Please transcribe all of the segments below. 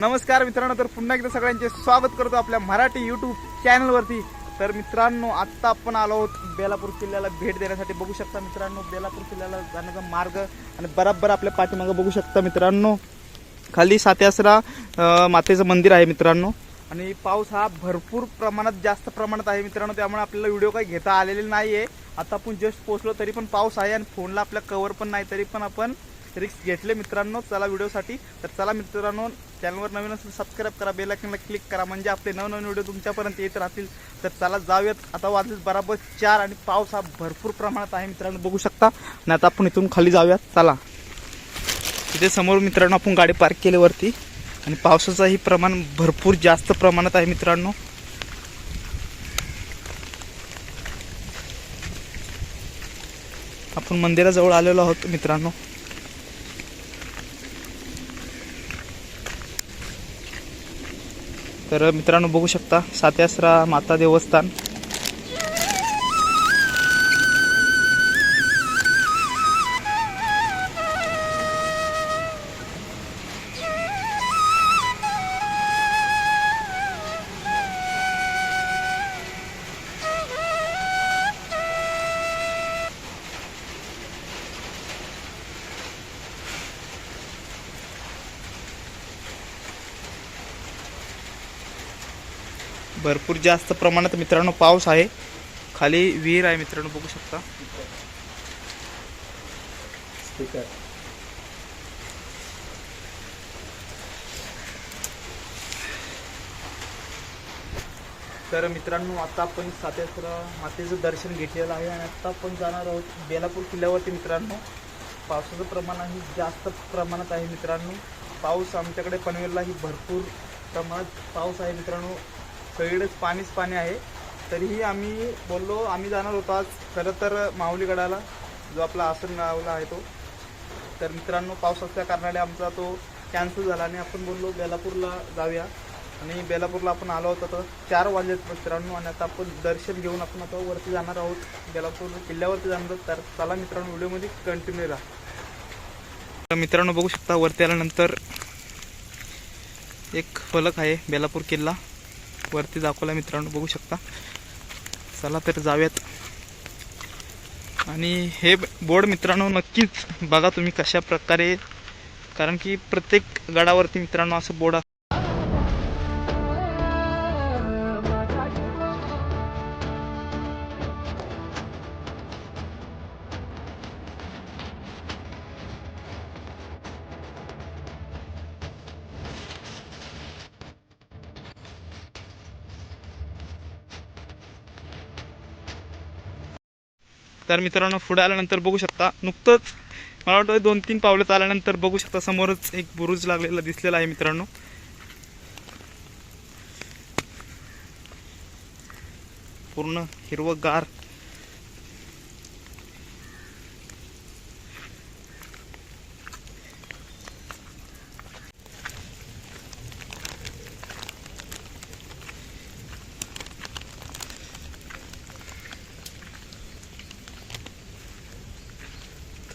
नमस्कार मित्रांनो तर पुन्हा एकदा सगळ्यांचे स्वागत करतो आपल्या मराठी युट्यूब चॅनलवरती तर मित्रांनो आत्ता आपण आलो आहोत बेलापूर किल्ल्याला भेट देण्यासाठी. बघू शकता मित्रांनो बेलापूर किल्ल्याला जाण्याचा मार्ग आणि बराबर आपल्या पाठीमागं बघू शकता मित्रांनो. खाली सात्यासरा मातेचं मंदिर आहे मित्रांनो. आणि पाऊस हा भरपूर प्रमाणात जास्त प्रमाणात आहे मित्रांनो. त्यामुळे आपल्याला व्हिडिओ काही घेता आलेले नाही आहे आता आपण जस्ट पोहोचलो तरी पण पाऊस आहे आणि फोनला आपल्या कवर पण नाही तरी पण आपण रिक्स घेतले मित्रांनो चला व्हिडिओसाठी. तर चला मित्रांनो चॅनलवर नवीन असेल सबस्क्राईब करा बेलायकनला क्लिक करा म्हणजे आपले नवनवीन व्हिडिओ तुमच्यापर्यंत येत राहतील. तर चला जाऊयात. आता वाजले बराबर चार आणि पाऊस हा भरपूर प्रमाणात आहे मित्रांनो बघू शकता. आणि आता आपण इथून खाली जाऊयात. चला. तिथे समोर मित्रांनो आपण गाडी पार्क केल्यावरती. आणि पावसाचंही प्रमाण भरपूर जास्त प्रमाणात आहे मित्रांनो. आपण मंदिराजवळ आलेलो आहोत मित्रांनो. तर मित्रांनो बघू शकता सात्यासरा माता देवस्थान. भरपूर जास्त प्रमाणात मित्रांनो पाऊस आहे. खाली विहीर आहे मित्रांनो बघू शकता. तर मित्रांनो आता आपण सात्यासरा मातेचं दर्शन घेतलेलं आहे आणि आता आपण जाणार आहोत बेलापूर किल्ल्यावरती मित्रांनो. पावसाचं प्रमाण आहे जास्त प्रमाणात आहे मित्रांनो. पाऊस आमच्याकडे पनवेललाही भरपूर प्रमाणात पाऊस आहे मित्रांनो. सगळीकडेच पाणीच पाणी आहे. तरीही आम्ही बोललो आम्ही जाणार होतो आज खरं तर माऊलीगडाला जो आपला आसन गावला आहे तो. तर मित्रांनो पाऊस असल्या कारणाने आमचा तो कॅन्सल झाला आणि आपण बोललो बेलापूरला जाऊया. आणि बेलापूरला आपण आलो होतो तर चार वाजलेत मित्रांनो आणि आता आपण दर्शन घेऊन आपण आता वरती जाणार आहोत. बेलापूर किल्ल्यावरती जाणार आहोत. तर चला मित्रांनो व्हिडिओमध्ये कंटिन्यू राहा. तर मित्रांनो बघू शकता वरती आल्यानंतर एक फलक आहे बेलापूर किल्ला. वरती दाखवला मित्रांनो बघू शकता. चला तर जाऊयात. आणि हे बोर्ड मित्रांनो नक्कीच बघा तुम्ही कशा प्रकारे कारण की प्रत्येक गडावरती मित्रांनो असं बोर्ड तर मित्रांनो पुढे आल्यानंतर बघू शकता. नुकतंच मला वाटतं दोन तीन पावलं चालल्यानंतर बघू शकता समोरच एक बुरुज लागलेला दिसलेला आहे मित्रांनो. पूर्ण हिरवगार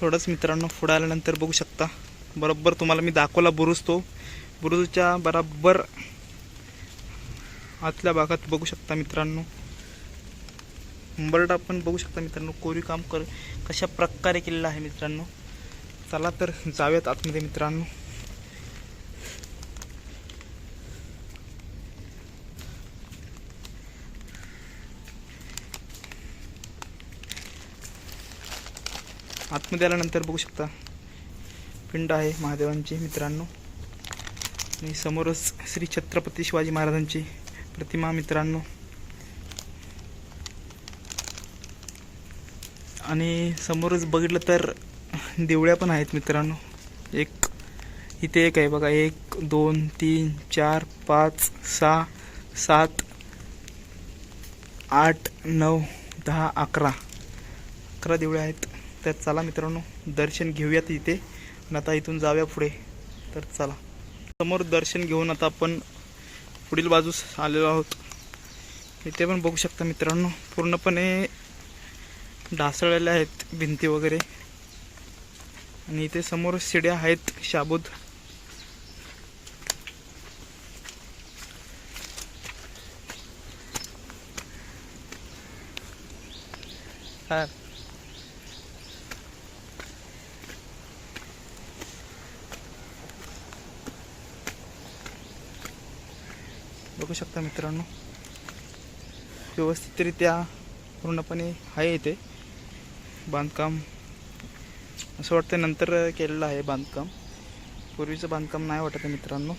थोडंच मित्रांनो पुढे आल्यानंतर बघू शकता. बरोबर तुम्हाला मी दाखवला बुरुज तो. बुरुजच्या बरोबर आतल्या भागात बघू शकता मित्रांनो. उंबरटा पण बघू शकता मित्रांनो कोरीव काम कर कशा प्रकारे केलेलं आहे मित्रांनो. चला तर जाऊयात आतमध्ये मित्रांनो. आतमध्ये आल्यानंतर बघू शकता. पिंड आहे महादेवांची मित्रांनो. आणि समोरच श्री छत्रपती शिवाजी महाराजांची प्रतिमा मित्रांनो. आणि समोरच बघितलं तर देवळ्या पण आहेत मित्रांनो. एक इथे एक आहे बघा. एक दोन तीन चार पाच सहा सात आठ नऊ दहा अकरा. अकरा देवळ्या आहेत. तर चला मित्रांनो दर्शन घेऊयात इथे. आणि आता इथून जाऊया पुढे. तर चला. समोर दर्शन घेऊन आता आपण पुढील बाजूस आलेलो आहोत. इथे पण बघू शकता मित्रांनो पूर्णपणे ढासळलेल्या आहेत भिंती वगैरे. आणि इथे समोर शिड्या आहेत शाबूत. -huh. बघू शकता मित्रांनो. व्यवस्थितरित्या पूर्णपणे आहे इथे. बांधकाम असं वाटतं नंतर केलेलं आहे बांधकाम. पूर्वीचं बांधकाम नाही वाटत आहे मित्रांनो.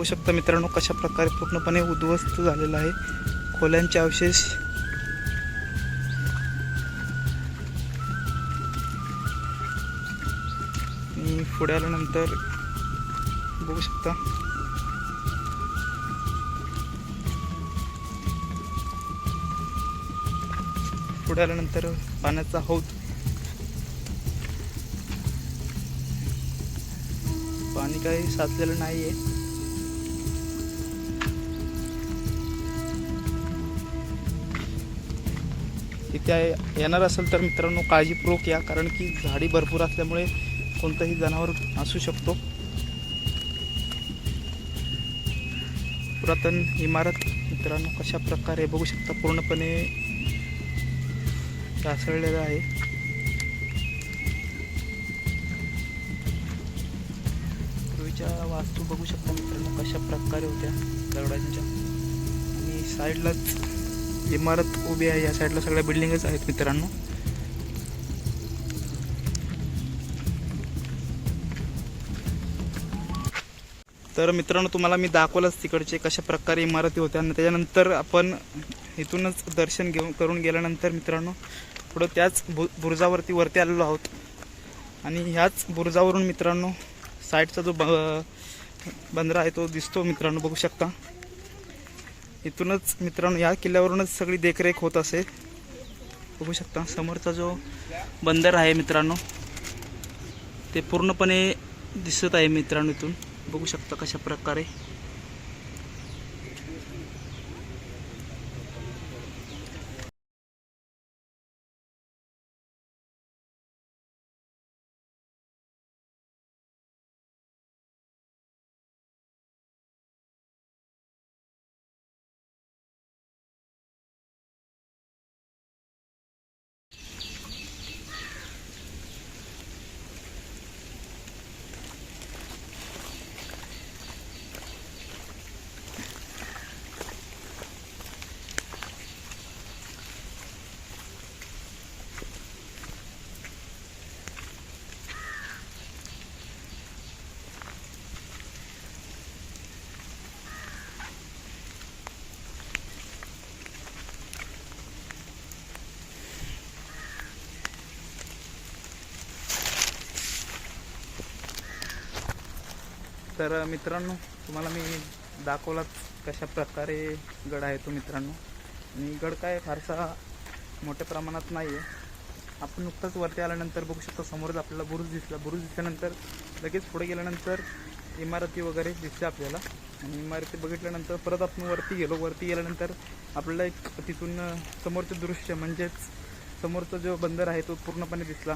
बघू शकता मित्रांनो कशा प्रकारे पूर्णपणे उद्ध्वस्त झालेला आहे. खोल्यांचे अवशेष. आणि पुढे आल्यानंतर बघू शकता. पुढे आल्यानंतर पाण्याचा हौद. पाणी काही साचलेलं नाही आहे इथे येणार असेल तर मित्रांनो काळजीपूर्वक या कारण की झाडी भरपूर असल्यामुळे कोणतंही जनावर असू शकतो. पुरातन इमारत मित्रांनो कशा प्रकारे बघू शकता पूर्णपणे ढासळलेलं आहे. पूर्वीच्या वास्तू बघू शकता मित्रांनो कशा प्रकारे होत्या दगडांच्या. आणि साईडलाच इमारत उभी आहे या साईडला सगळ्या बिल्डिंगच आहेत मित्रांनो. तर मित्रांनो तुम्हाला मी दाखवलंच तिकडचे कशा प्रकारे इमारती होत्या आणि त्याच्यानंतर आपण इथूनच दर्शन घेऊन करून गेल्यानंतर मित्रांनो पुढं त्याच बु बुरुजावरती वरती आलेलो आहोत. आणि ह्याच बुरुजावरून मित्रांनो साईडचा जो ब बंदरा आहे तो दिसतो मित्रांनो बघू शकता. इथूनच मित्रांनो या किल्ल्यावरूनच सगळी देखरेख होत असे. बघू शकता समोरचा जो बंदर आहे मित्रांनो ते पूर्णपणे दिसत आहे मित्रांनो इथून. बघू शकता कशा प्रकारे तर मित्रांनो तुम्हाला मी दाखवलाच कशा प्रकारे गड आहे तो मित्रांनो. आणि गड काय फारसा मोठ्या प्रमाणात नाही आहे आपण नुकताच वरती आल्यानंतर बघू शकतो समोरच आपल्याला बुरुज दिसला. बुरुज दिसल्यानंतर लगेच पुढे गेल्यानंतर इमारती वगैरे दिसते आपल्याला. आणि इमारती बघितल्यानंतर परत आपण वरती गेलो. वरती गेल्यानंतर आपल्याला एक तिथून समोरचं दृश्य म्हणजेच समोरचा जो बंदर आहे तो पूर्णपणे दिसला.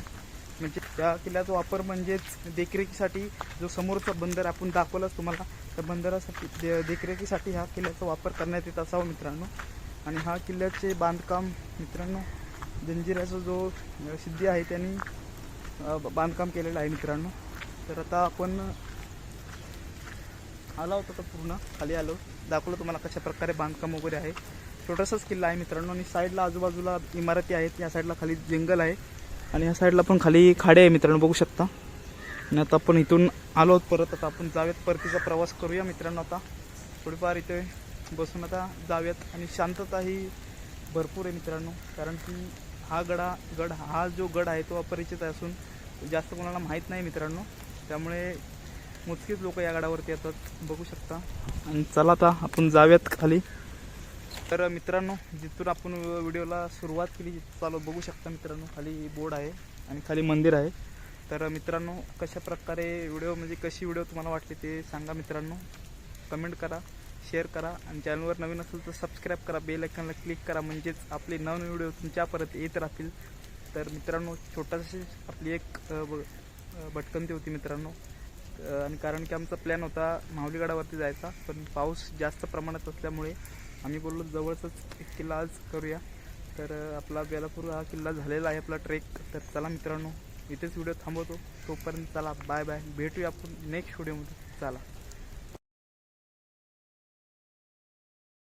म्हणजे त्या किल्ल्याचा वापर म्हणजेच देखरेखीसाठी जो समोरचा बंदर आपण दाखवलाच तुम्हाला त्या बंदरासाठी दे देखरेखीसाठी ह्या किल्ल्याचा वापर करण्यात येत असावा मित्रांनो. आणि हा किल्ल्याचे बांधकाम मित्रांनो जंजिराचा जो सिद्धी आहे त्यांनी बांधकाम केलेलं आहे मित्रांनो. तर आता आपण आला होता तर पूर्ण खाली आलो. दाखवलं तुम्हाला कशा प्रकारे बांधकाम वगैरे आहे. छोटासाच किल्ला आहे मित्रांनो आणि साईडला आजूबाजूला इमारती आहेत. या साईडला खाली जंगल आहे. आणि ह्या साईडला पण खाली खाडे आहे मित्रांनो बघू शकता. आणि आता आपण इथून आलो आहोत परत. आता आपण जाऊयात परतीचा प्रवास करूया मित्रांनो आता. थोडीफार इथे बसून आता जाऊयात. आणि शांतता ही भरपूर आहे मित्रांनो कारण की हा गडा गड हा जो गड आहे तो अपरिचित असून जास्त कोणाला माहीत नाही मित्रांनो. त्यामुळे मोजकेच लोक या गडावरती येतात बघू शकता. आणि चला आता आपण जाऊयात खाली. तर मित्रांनो जिथून आपण व्हिडिओला सुरुवात केली चालू बघू शकता मित्रांनो खाली बोर्ड आहे आणि खाली मंदिर आहे. तर मित्रांनो कशा प्रकारे व्हिडिओ म्हणजे कशी व्हिडिओ तुम्हाला वाटली ते सांगा मित्रांनो. कमेंट करा शेअर करा आणि चॅनलवर नवीन असेल तर सबस्क्राईब करा बेल आयकॉनला क्लिक करा म्हणजेच आपले नवीन व्हिडिओ तुमच्यापर्यंत येत राहतील. तर मित्रांनो छोटाशी आपली एक ब- भटकंती होती मित्रांनो. आणि कारण की आमचा प्लॅन होता माहुलीगडावरती जायचा पण पाऊस जास्त प्रमाणात असल्यामुळे आम्ही बोललो जवळच एक किल्ला आज करूया. तर आपला बेलापूर हा किल्ला झालेला आहे आपला ट्रेक. तर चला मित्रांनो इथेच व्हिडिओ थांबवतो. तोपर्यंत चला बाय बाय. भेटूया आपण नेक्स्ट व्हिडिओमध्ये चला.